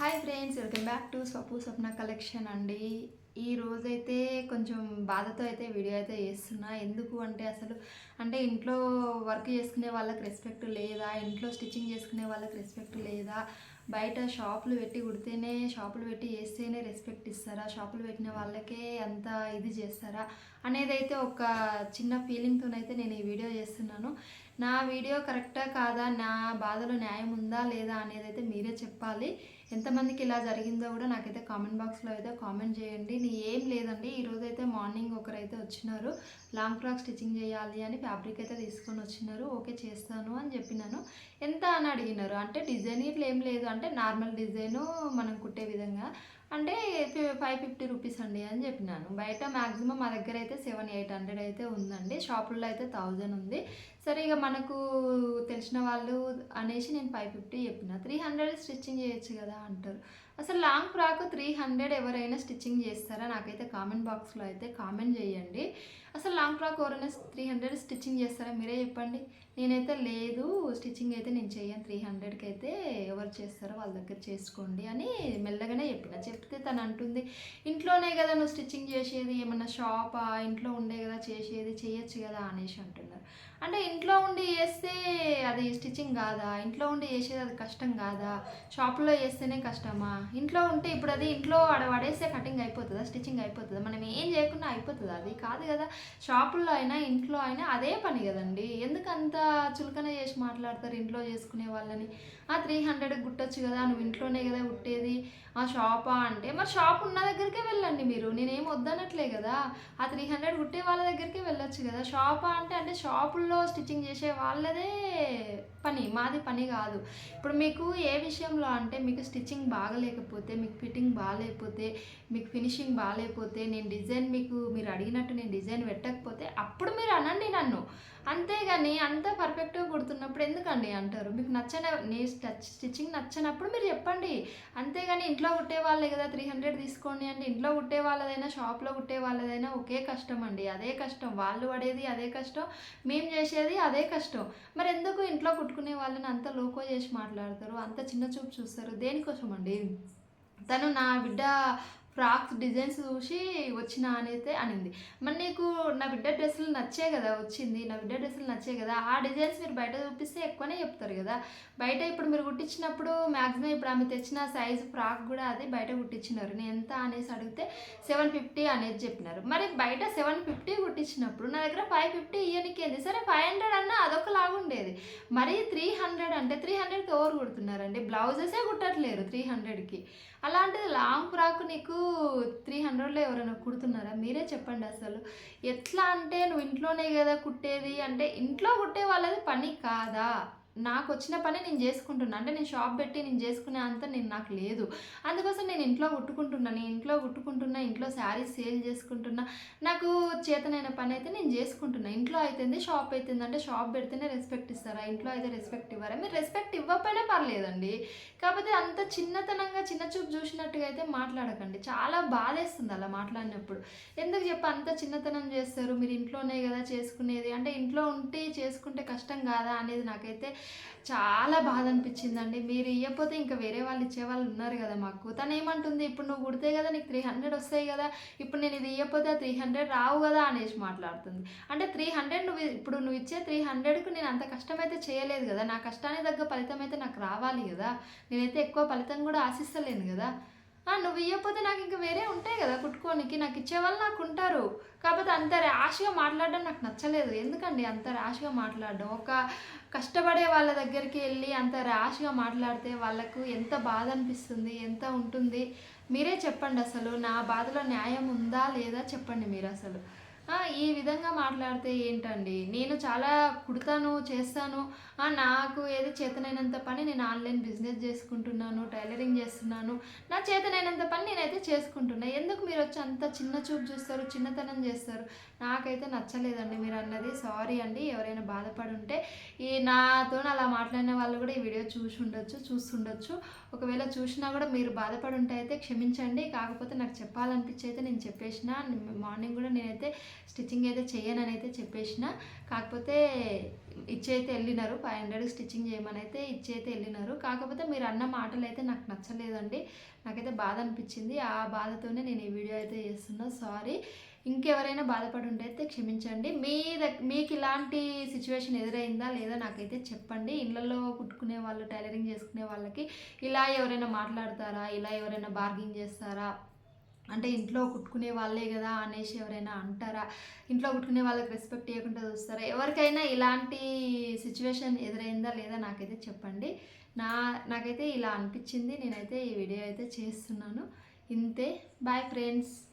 Hi friends welcome back to స్వపు Swapna collection అండి. ఈ రోజైతే కొంచెం బాధతో అయితే వీడియో అయితే చేస్తున్నా. ఎందుకు అంటే అసలు అంటే ఇంట్లో వర్క్ చేసుకునే వాళ్ళకి రెస్పెక్ట్ లేదా? ఇంట్లో స్టిచ్చింగ్ చేసుకునే వాళ్ళకి రెస్పెక్ట్ లేదా? బయట షాపులు పెట్టి కుడితేనే షాపులు పెట్టి చేస్తేనే రెస్పెక్ట్ ఇస్తారా? షాపులు పెట్టిన వాళ్ళకే అంత ఇది చేస్తారా? అనేది అయితే ఒక చిన్న ఫీలింగ్తోనైతే నేను ఈ వీడియో చేస్తున్నాను. నా వీడియో కరెక్టా కాదా? నా బాధలో న్యాయం ఉందా లేదా? అనేది అయితే మీరే చెప్పాలి. ఎంతమందికి ఇలా జరిగిందో కూడా నాకైతే కామెంట్ బాక్స్లో అయితే కామెంట్ చేయండి. నీ ఏం లేదండి. ఈరోజు అయితే మార్నింగ్ ఒకరైతే వచ్చినారు. లాంగ్ ఫ్రాక్ స్టిచ్చింగ్ చేయాలి అని ఫ్యాబ్రిక్ అయితే తీసుకొని వచ్చినారు. ఓకే చేస్తాను అని చెప్పినాను. ఎంత అని అడిగినారు? అంటే డిజైన్ ఇట్లా ఏం లేదు. అంటే నార్మల్ డిజైను మనం కుట్టే విధంగా. అంటే ఫైవ్ ఫిఫ్టీ రూపీస్ అండి అని చెప్పినాను. బయట మ్యాక్సిమం మా దగ్గర అయితే సెవెన్ ఎయిట్ హండ్రెడ్ అయితే ఉందండి. షాపుల్లో అయితే థౌజండ్ ఉంది. సరే ఇక మనకు తెలిసిన వాళ్ళు అనేసి నేను ఫైవ్ ఫిఫ్టీ చెప్పిన. త్రీ హండ్రెడ్ స్టిచ్చింగ్ చేయొచ్చు కదా అంటారు. అసలు లాంగ్ ఫ్రాక్ త్రీ హండ్రెడ్ ఎవరైనా స్టిచ్చింగ్ చేస్తారా? నాకైతే కామెంట్ బాక్స్లో అయితే కామెంట్ చేయండి. అసలు లాంగ్ ఫ్రాక్ ఎవరైనా త్రీ హండ్రెడ్ స్టిచ్చింగ్ చేస్తారా? మీరే చెప్పండి. నేనైతే లేదు స్టిచ్చింగ్ అయితే నేను చేయను త్రీ హండ్రెడ్కి అయితే ఎవరు చేస్తారో వాళ్ళ దగ్గర చేసుకోండి అని మెల్లగానే చెప్పిన. చెప్తే తను అంటుంది ఇంట్లోనే కదా నువ్వు స్టిచ్చింగ్ చేసేది? ఏమన్నా షాపా? ఇంట్లో ఉండే కదా చేసేది? చేయొచ్చు కదా అనేసి అంటున్నారు. అంటే ఇంట్లో ఉండి చేస్తే అది స్టిచ్చింగ్ కాదా? ఇంట్లో ఉండి చేసేది అది కష్టం కాదా? షాప్లో చేస్తేనే కష్టమా? ఇంట్లో ఉంటే ఇప్పుడు అది ఇంట్లో ఆడ పడేస్తే కటింగ్ అయిపోతుందా స్టిచ్చింగ్ అయిపోతుందా? మనం ఏం చేయకుండా అయిపోతుంది అది? కాదు కదా షాపుల్లో అయినా ఇంట్లో అయినా అదే పని కదండి. ఎందుకంత చులకన చేసి మాట్లాడతారు ఇంట్లో చేసుకునే వాళ్ళని? ఆ త్రీ హండ్రెడ్ కుట్టచ్చు కదా నువ్వు ఇంట్లోనే కదా కుట్టేది ఆ షాపా అంటే మరి షాప్ ఉన్న దగ్గరికే వెళ్ళండి మీరు. నేనేం వద్దనట్లే కదా. ఆ త్రీ హండ్రెడ్ కుట్టే వాళ్ళ దగ్గరికే వెళ్ళొచ్చు కదా. షాపా అంటే అంటే షాపుల్లో స్టిచ్చింగ్ చేసే వాళ్ళదే పని. మాది పని కాదు. ఇప్పుడు మీకు ఏ విషయంలో అంటే మీకు స్టిచ్చింగ్ బాగాలేకపోతే మీకు ఫిట్టింగ్ బాగాలేకపోతే మీకు ఫినిషింగ్ బాగాలేకపోతే నేను డిజైన్ మీకు మీరు అడిగినట్టు నేను డిజైన్ పెట్టకపోతే అప్పుడు మీరు అనండి నన్ను. అంతేగాని అంత పర్ఫెక్ట్గా కుడుతున్నప్పుడు ఎందుకండి అంటారు? మీకు నచ్చన నీ స్టిచ్చింగ్ నచ్చనప్పుడు మీరు చెప్పండి. అంతేగాని ఇంట్లో కుట్టే వాళ్ళే కదా త్రీ హండ్రెడ్ తీసుకోండి అంటే ఇంట్లో కుట్టే వాళ్ళదైనా షాప్లో కుట్టే వాళ్ళదైనా ఒకే కష్టం అండి. అదే కష్టం. వాళ్ళు పడేది అదే కష్టం. మేము చేసేది అదే కష్టం. మరి ఎందుకు ఇంట్లో కుట్టుకునే వాళ్ళని అంత లోకో చేసి మాట్లాడతారు? అంత చిన్న చూపు చూస్తారు? దేనికోసం అండి తను నా బిడ్డ ఫ్రాక్స్ డిజైన్స్ చూసి వచ్చిన అనైతే అనింది. మరి నీకు నా బిడ్డ డ్రెస్సులు నచ్చే కదా వచ్చింది నా బిడ్డ డ్రెస్సులు నచ్చే కదా ఆ డిజైన్స్ మీరు బయట చూపిస్తే ఎక్కువనే చెప్తారు కదా. బయట ఇప్పుడు మీరు కుట్టించినప్పుడు మ్యాక్సిమం ఇప్పుడు ఆమె తెచ్చిన సైజు ఫ్రాక్ కూడా అది బయట కుట్టించినారు. నేను ఎంత అనేసి అడిగితే సెవెన్ ఫిఫ్టీ అనేది చెప్పినారు. మరి బయట సెవెన్ ఫిఫ్టీ కుట్టించినప్పుడు నా దగ్గర ఫైవ్ ఫిఫ్టీ ఇయ్యనికేంది సరే ఫైవ్ హండ్రెడ్ అన్న అదొక లాగుండేది మరి త్రీ హండ్రెడ్ అంటే త్రీ హండ్రెడ్కి ఎవరు కుడుతున్నారండి? బ్లౌజెసే కుట్టట్లేరు త్రీ హండ్రెడ్కి. అలాంటిది లాంగ్ ఫ్రాక్ నీకు త్రీ హండ్రెడ్లో ఎవరైనా కుడుతున్నారా? మీరే చెప్పండి అసలు. ఎట్లా అంటే నువ్వు ఇంట్లోనే కదా కుట్టేది? అంటే ఇంట్లో కుట్టే వాళ్ళది పని కాదా? నాకు వచ్చిన పని నేను చేసుకుంటున్నా. అంటే నేను షాప్ పెట్టి నేను చేసుకునే అంత నేను నాకు లేదు. అందుకోసం నేను ఇంట్లో కుట్టుకుంటున్నా. నేను ఇంట్లో కుట్టుకుంటున్నా ఇంట్లో శారీస్ సేల్ చేసుకుంటున్నా. నాకు చేతనైన పని అయితే నేను చేసుకుంటున్నా. ఇంట్లో అయితేంది షాప్ అవుతుంది అంటే షాప్ పెడితేనే రెస్పెక్ట్ ఇస్తారా? ఇంట్లో అయితే రెస్పెక్ట్ ఇవ్వరా? మీరు రెస్పెక్ట్ ఇవ్వకపోయినా పర్లేదండి. కాకపోతే అంత చిన్నతనంగా చిన్న చూపు చూసినట్టుగా అయితే మాట్లాడకండి. చాలా బాధేస్తుంది అలా మాట్లాడినప్పుడు. ఎందుకు చెప్ప అంత చిన్నతనం చేస్తారు? మీరు ఇంట్లోనే కదా చేసుకునేది. అంటే ఇంట్లో ఉంటే చేసుకుంటే కష్టం కాదా అనేది నాకైతే చాలా బాధ అనిపించిందండి మీరు ఇవ్వకపోతే ఇంకా వేరే వాళ్ళు ఇచ్చే వాళ్ళు ఉన్నారు కదా మాకు. తను ఏమంటుంది ఇప్పుడు నువ్వు కుడితే కదా నీకు త్రీ హండ్రెడ్ వస్తాయి కదా ఇప్పుడు నేను ఇది ఇవ్వకపోతే త్రీ హండ్రెడ్ రావు కదా అనేసి మాట్లాడుతుంది. అంటే త్రీ హండ్రెడ్ నువ్వు ఇప్పుడు నువ్వు ఇచ్చే త్రీ హండ్రెడ్కు నేను అంత కష్టమైతే చేయలేదు కదా నా కష్టానికి తగ్గ ఫలితం అయితే నాకు రావాలి కదా. నేనైతే ఎక్కువ ఫలితం కూడా ఆశిస్తలేను కదా. నువ్వు ఇవ్వకపోతే నాకు ఇంకా వేరే ఉంటాయి కదా కుట్టుకోనికి. నాకు ఇచ్చేవాళ్ళు నాకు ఉంటారు. కాకపోతే అంత ర్యాష్గా మాట్లాడడం నాకు నచ్చలేదు. ఎందుకండి అంత ర్యాష్గా మాట్లాడడం? ఒక కష్టపడే వాళ్ళ దగ్గరికి వెళ్ళి అంత ర్యాష్గా మాట్లాడితే వాళ్ళకు ఎంత బాధ అనిపిస్తుంది? ఎంత ఉంటుంది? మీరే చెప్పండి అసలు. నా బాధలో న్యాయం ఉందా లేదా చెప్పండి మీరు అసలు. ఈ విధంగా మాట్లాడితే ఏంటండి? నేను చాలా కుడతాను చేస్తాను. నాకు ఏది చేతనైనంత పని నేను ఆన్లైన్ బిజినెస్ చేసుకుంటున్నాను టైలరింగ్ చేస్తున్నాను. నా చేతనైనంత పని నేను చేసుకుంటున్నా. ఎందుకు మీరు వచ్చి అంత చిన్న చూపు చూస్తారు చిన్నతనం చేస్తారు? నాకైతే నచ్చలేదండి మీరు అన్నది. సారీ అండి ఎవరైనా బాధపడి ఉంటే ఈ నాతో అలా మాట్లాడిన వాళ్ళు కూడా ఈ వీడియో చూసి ఉండొచ్చు చూస్తుండొచ్చు. ఒకవేళ చూసినా కూడా మీరు బాధపడి ఉంటే అయితే క్షమించండి. కాకపోతే నాకు చెప్పాలనిపించి అయితే నేను చెప్పేసిన మార్నింగ్ కూడా నేనైతే స్టిచ్చింగ్ అయితే చేయనని అయితే చెప్పేసిన. కాకపోతే ఇచ్చి అయితే వెళ్ళినారు. ఫైవ్ హండ్రెడ్ స్టిచ్చింగ్ చేయమని అయితే ఇచ్చి అయితే వెళ్ళినారు. కాకపోతే మీరు అన్న మాటలు అయితే నాకు నచ్చలేదండి. నాకైతే బాధ అనిపించింది. ఆ బాధతోనే నేను ఈ వీడియో అయితే చేస్తున్నా. సారీ. ఇంకెవరైనా బాధపడి ఉంటే అయితే క్షమించండి. మీ మీకు ఇలాంటి సిచ్యువేషన్ ఎదురైందా లేదా నాకైతే చెప్పండి. ఇళ్ళల్లో కుట్టుకునే వాళ్ళు టైలరింగ్ చేసుకునే వాళ్ళకి ఇలా ఎవరైనా మాట్లాడతారా? ఇలా ఎవరైనా బార్గింగ్ చేస్తారా? అంటే ఇంట్లో కుట్టుకునే వాళ్ళే కదా అనేసి ఎవరైనా అంటారా? ఇంట్లో కుట్టుకునే వాళ్ళకి రెస్పెక్ట్ ఇవ్వకుండా చూస్తారా? ఎవరికైనా ఇలాంటి సిచ్యువేషన్ ఎదురైందా లేదా నాకైతే చెప్పండి. నా నాకైతే ఇలా అనిపించింది. నేనైతే ఈ వీడియో అయితే చేస్తున్నాను. ఇంతే. Bye friends